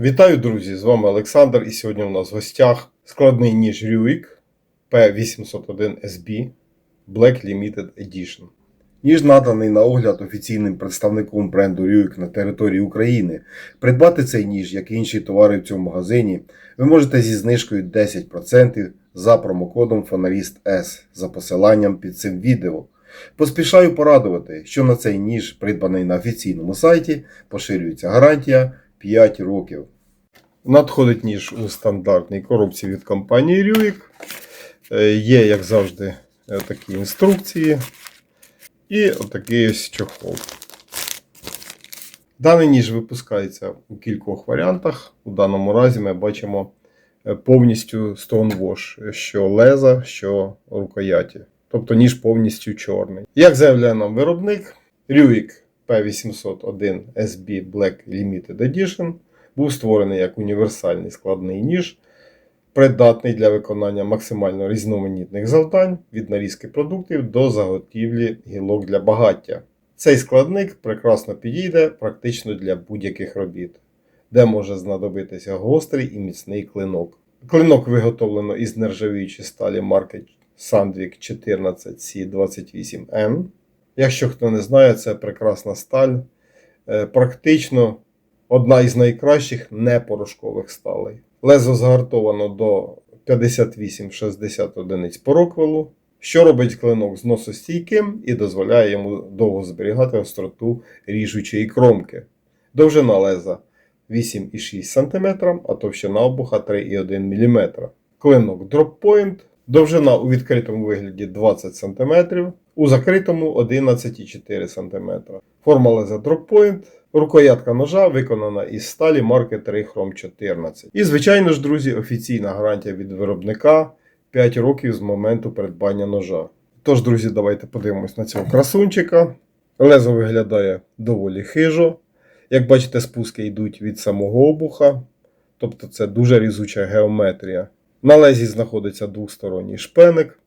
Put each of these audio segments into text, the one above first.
Вітаю, друзі! З вами Олександр, і сьогодні у нас в гостях складний ніж Ruik P801SB Black Limited Edition. Ніж наданий на огляд офіційним представником бренду Ruik на території України. Придбати цей ніж, як і інші товари в цьому магазині, ви можете зі знижкою 10% за промокодом Фонаріст S за посиланням під цим відео. Поспішаю порадувати, що на цей ніж, придбаний на офіційному сайті, поширюється гарантія 5 років. Надходить ніж у стандартній коробці від компанії Ruik. Е, Є, як завжди, е, такі інструкції. І отакий ось чохол. Даний ніж випускається у кількох варіантах. У даному разі ми бачимо е, повністю Stonewash, що леза, що рукояті. Тобто ніж повністю чорний. Як заявляє нам виробник, Ruik P801 SB Black Limited Edition був створений як універсальний складний ніж, придатний для виконання максимально різноманітних завдань від нарізки продуктів до заготівлі гілок для багаття. Цей складник прекрасно підійде практично для будь-яких робіт, де може знадобитися гострий і міцний клинок. Клинок виготовлено із нержавіючої сталі марки Sandvik 14C28N. Якщо хто не знає, це прекрасна сталь. Е, Практично одна із найкращих непорошкових сталей. Лезо загартовано до 58-60 одиниць по роквелу, що робить клинок зносостійким і дозволяє йому довго зберігати остроту ріжучої кромки. Довжина леза 8,6 см, а товщина обуха 3,1 мм. Клинок Point, довжина у відкритому вигляді 20 см, у закритому 11,4 см. Форма леза Drop рукоятка ножа виконана із сталі марки 3 Chrome 14. І, звичайно ж, друзі, офіційна гарантія від виробника 5 років з моменту придбання ножа. Тож, друзі, давайте подивимось на цього красунчика. Лезо виглядає доволі хижо. Як бачите, спуски йдуть від самого обуха, тобто це дуже різуча геометрія. На лезі знаходиться двосторонній шпеник,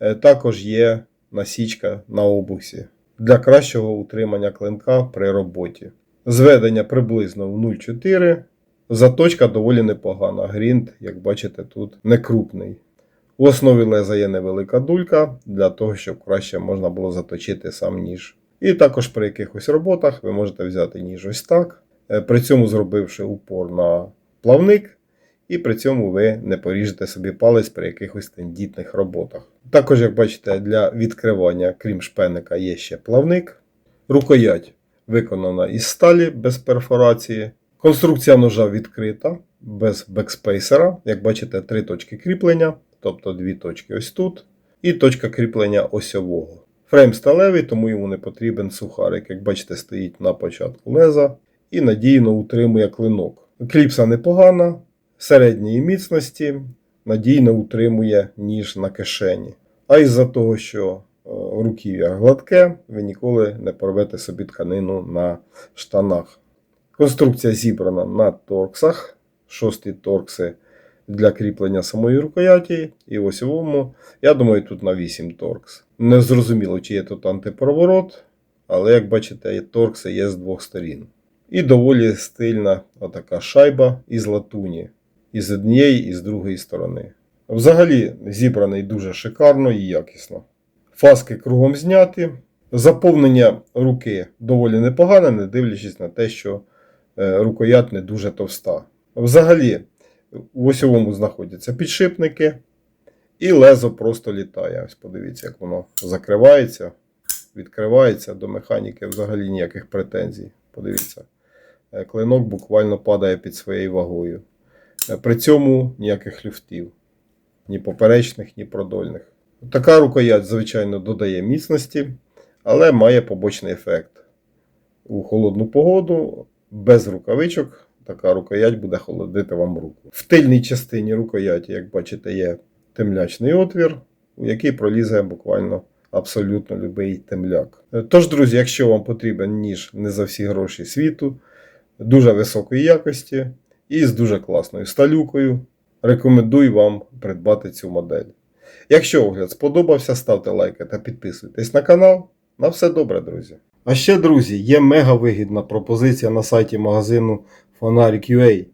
Е, також є насічка на обусі для кращого утримання клинка при роботі. Зведення приблизно в 0,4. Заточка доволі непогана. Грінт, як бачите, тут не крупний. В основі леза є невелика дулька для того, щоб краще можна було заточити сам ніж. І також при якихось роботах ви можете взяти ніж ось так, е, при цьому зробивши упор на плавник, і при цьому ви не поріжете собі палець при якихось тендітних роботах. Також, як бачите, для відкривання, крім шпеника, є ще плавник. Рукоять виконана із сталі без перфорації. Конструкція ножа відкрита, без бекспейсера. Як бачите, три точки кріплення, тобто дві точки ось тут, і точка кріплення осьового. Фрейм сталевий, тому йому не потрібен сухарик. Як бачите, стоїть на початку леза і надійно утримує клинок. Кліпса непогана, середньої міцності, надійно утримує ніж на кишені. А із-за того, що е, руків'я гладке, ви ніколи не порвете собі тканину на штанах. Конструкція зібрана на торксах, шості торкси для кріплення самої рукояті, і осьовому, я думаю, тут на 8 торкс. Не зрозуміло, чи є тут антиповорот, але як бачите, торкси є з двох сторін. І доволі стильна отака шайба із латуні, і з однієї, і з другої сторони. Взагалі зібраний дуже шикарно і якісно. Фаски кругом зняті. Заповнення руки доволі непогане, не дивлячись на те, що е, рукоять не дуже товста. Взагалі, в осьовому знаходяться підшипники, і лезо просто літає. Ось подивіться, як воно закривається, відкривається до механіки взагалі ніяких претензій. Подивіться, Е, клинок буквально падає під своєю вагою. Е, При цьому ніяких люфтів, ні поперечних, ні продольних. Така рукоять, звичайно, додає міцності, але має побочний ефект. У холодну погоду без рукавичок така рукоять буде холодити вам руку. В тильній частині рукояті, як бачите, є темлячний отвір, у який пролізе буквально абсолютно будь-який темляк. Е, Тож, друзі, якщо вам потрібен ніж не за всі гроші світу, дуже високої якості і з дуже класною сталюкою, рекомендую вам придбати цю модель. Якщо огляд сподобався, ставте лайки та підписуйтесь на канал. На все добре, друзі. А ще, друзі, є мега вигідна пропозиція на сайті магазину Фонарик.ua.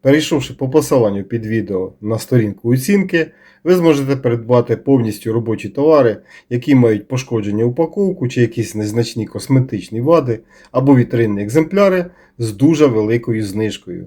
Перейшовши по посиланню під відео на сторінку оцінки, ви зможете придбати повністю робочі товари, які мають пошкодження упаковку чи якісь незначні косметичні вади або вітринні екземпляри з дуже великою знижкою.